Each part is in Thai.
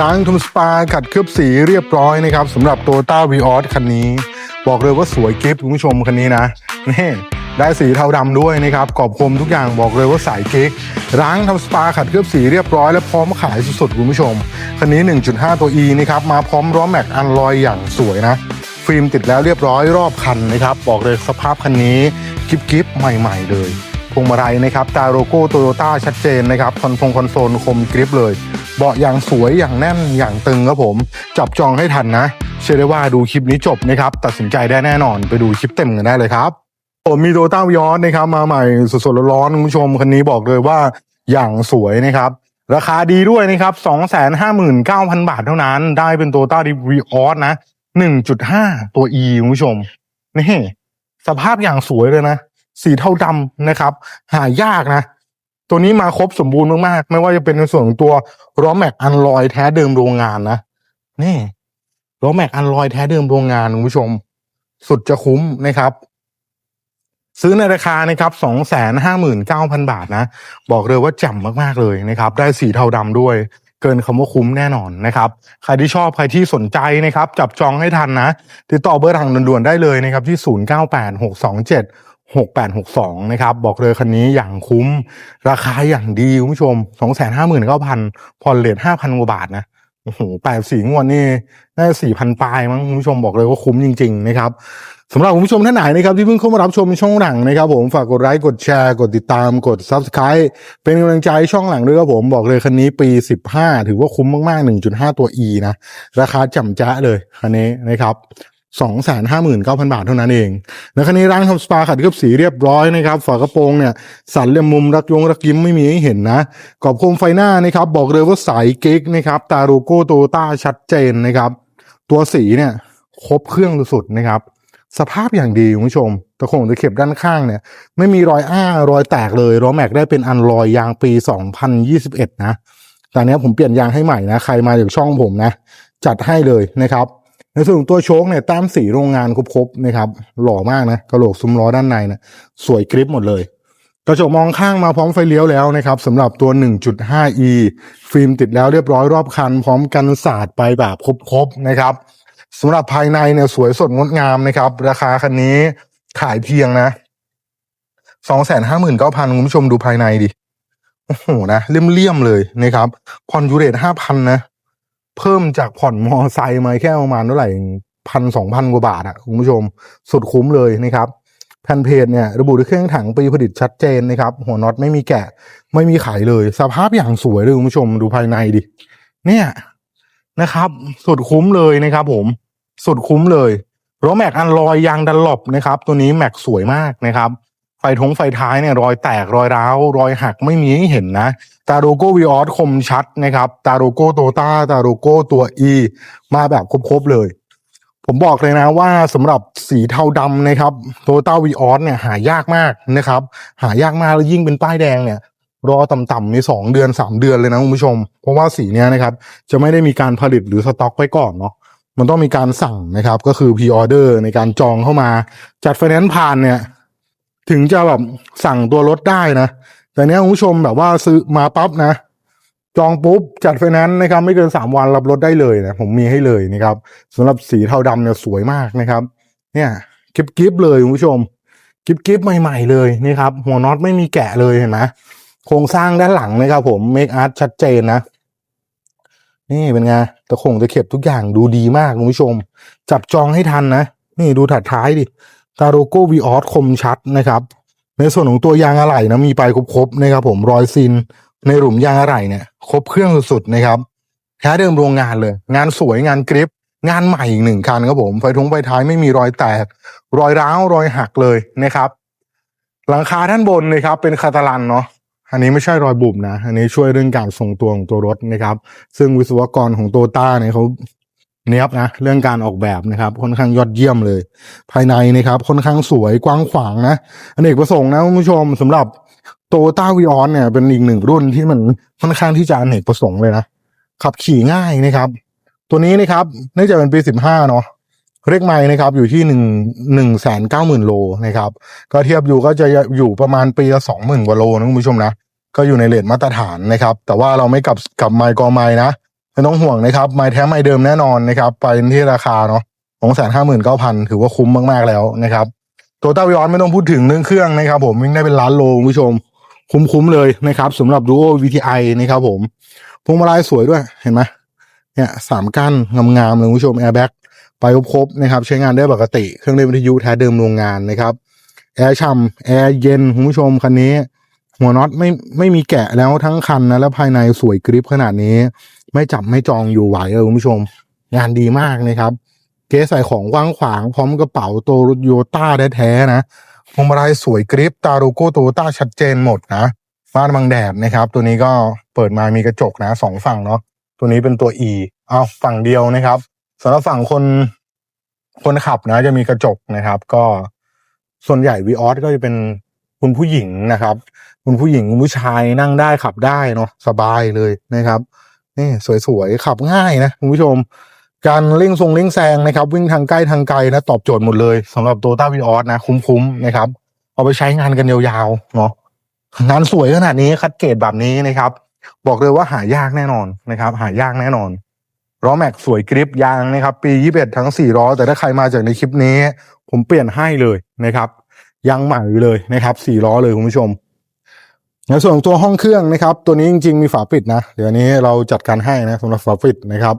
ร้านทุมสปาขัดเคลือบสีเรียบร้อยนะครับสำหรับโตต้าวีออสคันนี้ บอกเลยว่าสวยกิฟต์คุณผู้ชมคันนี้นะนี่ได้สีเทาดำด้วยนะครับกรอบคมทุกอย่างบอกเลยว่าสายกิ๊กร้านทำสปาขัดเคลือบสีเรียบร้อยและพร้อมขายสุดๆคุณผู้ชม คันนี้ 1.5 ตัว E นะครับมาพร้อมล้อแม็กอันลอยอย่างสวยนะ ฟิล์มติดแล้วเรียบร้อยรอบคันนะครับ บอกเลยสภาพคันนี้กิฟกิฟใหม่ ๆ เลย พวงมาลัยนะครับตาโลโก้โตโยต้าชัดเจนนะครับคอนโซลคอนโซลคมกริปเลย เบาะอย่างสวยอย่างแน่นอย่างตึงครับผม จับจองให้ทันนะ เชื่อได้ว่าดูคลิปนี้จบนะครับ ตัดสินใจได้แน่นอนไปดูคลิปเต็มกันได้เลยครับ ผมมีโตต้าวิออสนะครับมาใหม่สดๆร้อนๆคุณผู้ชมคันนี้บอกเลยว่าอย่างสวยนะครับราคาดีด้วยนะครับ 259,000 บาทเท่านั้น ได้เป็นโตต้าดีวีออสนะ 1.5 ตัว E คุณผู้ชม นี่ สภาพอย่างสวยเลยนะ สีเทาดำนะครับ หายากนะ ตัวนี้มาครบสมบูรณ์มากๆ ไม่ว่าจะเป็นในส่วนของตัวล้อแม็กอันลอยแท้เดิมโรงงานนะนี่ล้อแม็กอันลอยแท้เดิมโรงงานคุณผู้ชม สุดจะคุ้มนะครับ ซื้อในราคานะครับสองแสนห้าหมื่นเก้าพันบาทนะ บอกเลยว่าแจ่มมากๆเลยนะครับ ได้สีเทาดำด้วยเกินคำว่าคุ้มแน่นอนนะครับ ใครที่ชอบใครที่สนใจนะครับ จับจองให้ทันนะ ติดต่อเบอร์ทางด่วนๆได้เลยนะครับที่ 6862 นะครับ บอกเลยคันนี้อย่างคุ้มราคาอย่างดีคุณผู้ชม 259,000ผ่อนเลท5,000 กว่าบาทนะโอ้โหแปดสี่งวดนี่น่าสี่พันปลายมั้งคุณผู้ชมบอกเลยว่าคุ้มจริง ๆ นะครับสำหรับคุณผู้ชมท่านไหนนะครับที่เพิ่งเข้ามารับชมช่องหลังนะครับผมฝากกดไลค์กดแชร์กดติดตามกด Subscribe เป็นกำลังใจช่องหลังด้วยครับผมบอกเลยคันนี้ปี 15 ถือว่าคุ้มมากๆ 1.5 ตัว E นะ ราคาจำจ้าเลยคันนี้นะครับ 259,000 บาทเท่านั้นเองแล้วคันนี้ร้านทำสปาขัดเคลือบสีเรียบร้อยนะครับ ฝากระโปรงเนี่ย สันเหลี่ยมมุมรักยงรักยิ้มไม่มีให้เห็นนะ กรอบโคมไฟหน้านะครับ บอกเลยว่าใสเก๊กนะครับ ตาโลโก้โตต้าชัดเจนนะครับ ตัวสีเนี่ย ครบเครื่องสุดๆนะครับ สภาพอย่างดีคุณผู้ชม ตะโขงตะเข็บด้านข้างเนี่ย ไม่มีรอยอ้ารอยแตกเลยล้อแม็กได้เป็นอันลอยยางปี 2021 นะตอนนี้ผมเปลี่ยนยางให้ใหม่นะ ใครมาจากช่องผมนะ จัดให้เลยนะครับ ในส่วนของตัวโชคเนี่ยต้มสีโรงงานครบๆนะครับ หล่อมากนะกระโหลกซุ้มล้อด้านในนะสวยกริปหมดเลย กระจกมองข้างมาพร้อมไฟเลี้ยวแล้วนะครับสำหรับตัว 1.5e ฟิล์มติดแล้วเรียบร้อยรอบคัน พร้อมกันศาสตร์ไปแบบครบๆนะครับสำหรับภายในเนี่ยสวยสดงดงามนะครับ ราคาคันนี้ขายเพียงนะ259,000คุณผู้ชมดูภายในดิ โอ้โหนะเลี่ยมๆเลยนะครับผ่อนยูเรต5,000นะ เพิ่มจากผ่อนมอไซค์มาแค่ประมาณเท่าไหร่พันสองพันกว่าบาทอะคุณผู้ชมสุดคุ้มเลยนะครับแผ่นเพจเนี่ยระบุด้วยเครื่องถังปีผลิตชัดเจนนะครับ หัวน็อตไม่มีแกะไม่มีไขเลย สภาพอย่างสวยเลยคุณผู้ชมดูภายในดิ เนี่ยนะครับ สุดคุ้มเลยนะครับผมสุดคุ้มเลยรถแม็กอันลอยยางดันหลบนะครับ ตัวนี้แม็กสวยมากนะครับ ฟทงไฟท้ายเนี่ยรอยแตกรอยร้าว รอยหักไม่มีให้เห็นนะ ตาโลโก้วีออสคมชัดนะครับ ตาโลโก้โตต้าตาโลโก้ตัว E มาแบบครบๆเลย ผมบอกเลยนะว่าสำหรับสีเทาดำนะครับโตต้าวีออสเนี่ยหายากมากนะครับ หายากมากแล้วยิ่งเป็นป้ายแดงเนี่ย รอต่ำๆในสองเดือนสามเดือนเลยนะคุณผู้ชม เพราะว่าสีเนี้ยนะครับ จะไม่ได้มีการผลิตหรือสต็อกไว้ก่อนเนาะมันต้องมีการสั่งนะครับ ก็คือพ r ออเดอร์ในการจองเข้ามา จัดไฟแนนซ์ผ่านเนี่ย ถึงจะแบบสั่งตัวรถได้นะแต่เนี้ยคุณผู้ชมแบบว่าซื้อมาปั๊บนะ จองปุ๊บ จัดไฟแนนซ์นะครับ ไม่เกินสามวันรับรถได้เลยนะ ผมมีให้เลยนะครับสำหรับสีเทาดำเนี่ยสวยมากนะครับ เนี่ยกิฟกิฟเลยคุณผู้ชมกิฟกิฟใหม่ๆเลยนี่ครับ หัวน็อตไม่มีแกะเลยเห็นไหมโครงสร้างด้านหลังนะครับผมเมคอาร์ตชัดเจนนะ นี่เป็นไงตะโขงตะเข็บทุกอย่างดูดีมากคุณผู้ชม จับจองให้ทันนะ นี่ดูถัดท้ายดิ ตาโลโก้วีออสคมชัดนะครับ ในส่วนของตัวยางอะไหล่นะมีไปครบๆนะครับผมรอยซินในหลุมยางอะไหล่เนี่ยครบเครื่องสุดๆนะครับแท้เดิมโรงงานเลย งานสวยงานกริปงานใหม่อีกหนึ่งคันครับผมไฟทงไฟท้ายไม่มีรอยแตก รอยร้าวรอยหักเลยนะครับ หลังคาด้านบนนะครับเป็นคาตาลันเนาะอันนี้ไม่ใช่รอยบุบนะ อันนี้ช่วยเรื่องการทรงตัวของตัวรถนะครับ ซึ่งวิศวกรของโตต้าเนี่ยเขา เนี้ยบนะเรื่องการออกแบบนะครับค่อนข้างยอดเยี่ยมเลย ภายในนะครับค่อนข้างสวยกว้างขวางนะอเนกประสงค์นะคุณผู้ชมสำหรับโตต้าวีออนเนี่ยเป็นอีกหนึ่งรุ่นที่มันค่อนข้างที่จะอเนกประสงค์เลยนะขับขี่ง่ายนะครับ ตัวนี้นะครับเนื่องจากเป็นปีสิบห้าเนาะเรียกไม่นะครับอยู่ที่หนึ่งหนึ่งแสนเก้าหมื่นโลนะครับก็เทียบอยู่ก็จะอยู่ประมาณปีละสองหมื่นกว่าโลนะคุณผู้ชมนะก็อยู่ในเลทมาตรฐานนะครับ แต่ว่าเราไม่กลับกลับไมค์กอไมค์นะ ไม่ต้องห่วงนะครับไม้แท้ไม้เดิมแน่นอนนะครับ ไปที่ราคาเนาะสองแสนห้าหมื่นเก้าพันถือว่าคุ้มมากๆแล้วนะครับตัวต้าวิออนไม่ต้องพูดถึงเรื่องเครื่องนะครับ ผมวิ่งได้เป็นล้านโลคุณผู้ชม คุ้มๆเลยนะครับสำหรับ Duo VTI นะครับผมพวงมาลัยสวยด้วยเห็นไหมเนี่ยสามก้านงามๆเลยคุณผู้ชมแอร์แบ็กไปครบๆนะครับ ใช้งานได้ปกติ เครื่องเล่นวิทยุแท้เดิมโรงงานนะครับแอร์ช่ำแอร์เย็นคุณผู้ชมคันนี้ หัวน็อตไม่ไม่มีแกะแล้วทั้งคันนะแล้วภายในสวยกริปขนาดนี้ ไม่จับไม่จองอยู่ไหวเออคุณผู้ชม งานดีมากนะครับ เก๊ใส่ของกว้างขวาง พร้อมกระเป๋าโตโยต้าแท้ๆนะพวงมาลัยสวยกริปตาโลโก้โตโยต้าชัดเจนหมดนะฟ้านบังแดดนะครับ ตัวนี้ก็เปิดมามีกระจกนะสองฝั่งเนาะตัวนี้เป็นตัว E เอาฝั่งเดียวนะครับสำหรับฝั่งคนคนขับนะ จะมีกระจกนะครับ ก็ส่วนใหญ่วีออสก็จะเป็นคุณผู้หญิงนะครับ คุณผู้หญิงคุณผู้ชายนั่งได้ขับได้เนาะสบายเลยนะครับ นี่สวยๆ ขับง่ายนะคุณผู้ชม การเร่งทรงเร่งแซงนะครับ วิ่งทางใกล้ทางไกลนะตอบโจทย์หมดเลยสำหรับโตต้าวีออสนะ คุ้มๆนะครับ เอาไปใช้งานกันยาวๆเนาะงานสวยขนาดนี้คัดเกรดแบบนี้นะครับ บอกเลยว่าหายากแน่นอนนะครับ หายากแน่นอนล้อแม็กสวยกริปยางนะครับ ปี 21 ทั้ง 4 ล้อ แต่ถ้าใครมาจากในคลิปนี้ ผมเปลี่ยนให้เลยนะครับยางใหม่เลยนะครับ 4 ล้อเลยคุณผู้ชม ในส่วนของตัวห้องเครื่องนะครับ ตัวนี้จริงๆมีฝาปิดนะ เดี๋ยวนี้เราจัดการให้นะสำหรับฝาปิดนะครับ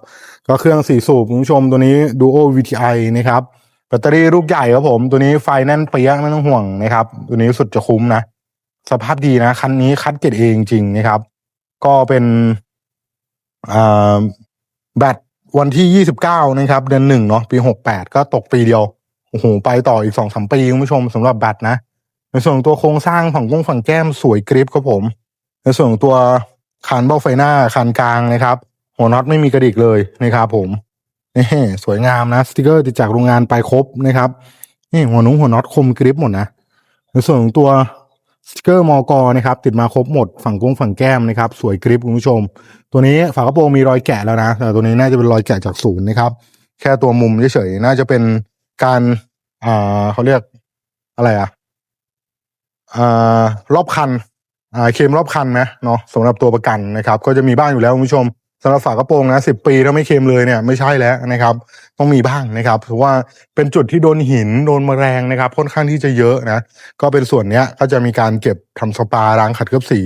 ก็เครื่องสี่สูบคุณผู้ชมตัวนี้ Duo VTI นะครับแบตเตอรี่ลูกใหญ่ครับผม ตัวนี้ไฟแน่นเปี้ยไม่ต้องห่วงนะครับ ตัวนี้สุดจะคุ้มนะ สภาพดีนะ คันนี้คัดเกรดเองจริงนะครับ ก็เป็นแบตวันที่29นะครับ เดือนหนึ่งเนาะปี68ก็ตกปีเดียวโอ้โหไปต่ออีกสองสามปีคุณผู้ชมสำหรับแบตนะ ในส่วนตัวโครงสร้างฝั่งกงฝั่งแก้มสวยกริปครับผม ในส่วนตัวคานเบ้าไฟหน้าคานกลางนะครับ หัวน็อตไม่มีกระดิกเลยนะครับผมนี่สวยงามนะสติกเกอร์ติดจากโรงงานไปครบนะครับนี่หัวนุ้งหัวน็อตคมกริปหมดนะในส่วนของตัวสติกเกอร์มอกอนะครับติดมาครบหมดฝั่งกงฝั่งแก้มนะครับ สวยกริปคุณผู้ชม ตัวนี้ฝากระโปรงมีรอยแกะแล้วนะแต่ตัวนี้น่าจะเป็นรอยแกะจากศูนย์นะครับ แค่ตัวมุมเฉยๆน่าจะเป็นการอ่าเขาเรียกอะไรอะอ่า รอบคันอ่าเคมรอบคันนะเนาะสำหรับตัวประกันนะครับ ก็จะมีบ้างอยู่แล้วคุณผู้ชมสำหรับฝากระโปรงนะสิบปีถ้าไม่เคมเลยเนี่ยไม่ใช่แล้วนะครับ ต้องมีบ้างนะครับเพราะว่าเป็นจุดที่โดนหินโดนมแมลงนะครับค่อนข้างที่จะเยอะนะก็เป็นส่วนเนี้ยก็จะมีการเก็บทำสปาล้างขัดเคลือบสี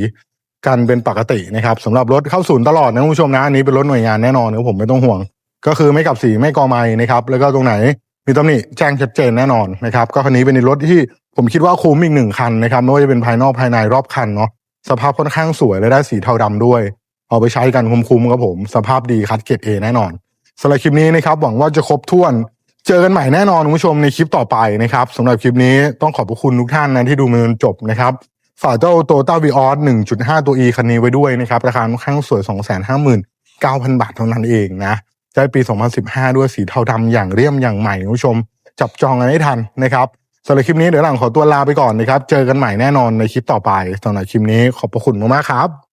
กันเป็นปกตินะครับสำหรับรถเข้าศูนย์ตลอดนะคุณผู้ชมนะอันนี้เป็นรถหน่วยงานแน่นอนนะผมไม่ต้องห่วง ก็คือไม่กับสีไม่กอไม้นะครับ แล้วก็ตรงไหน มีตำหนิแจ้งชัดเจนแน่นอนนะครับ ก็คันนี้เป็นรถที่ผมคิดว่าคุ้มอีกหนึ่งคันนะครับไม่ว่าจะเป็นภายนอกภายในรอบคันเนาะสภาพค่อนข้างสวยและได้สีเทาดำด้วย เอาไปใช้กันคุ้มๆครับผม สภาพดีคัดเกรดเอแน่นอนสำหรับคลิปนี้นะครับหวังว่าจะครบถ้วน เจอกันใหม่แน่นอนคุณผู้ชมในคลิปต่อไปนะครับสำหรับคลิปนี้ต้องขอบคุณทุกท่านนะที่ดูมาจนจบนะครับฝากเจ้าโตต้าวีออส1.5 ตัว E คันนี้ไว้ด้วยนะครับ ราคาค่อนข้างสวย 259,000 บาทเท่านั้นเองนะ ใช้ปี 2015 ด้วยสีเทาดำอย่างเรียมอย่างใหม่คุณผู้ชม จับจองกันให้ทันนะครับสำหรับคลิปนี้เดี๋ยวหลังขอตัวลาไปก่อนนะครับ เจอกันใหม่แน่นอนในคลิปต่อไปสำหรับคลิปนี้ขอบพระคุณมากๆครับ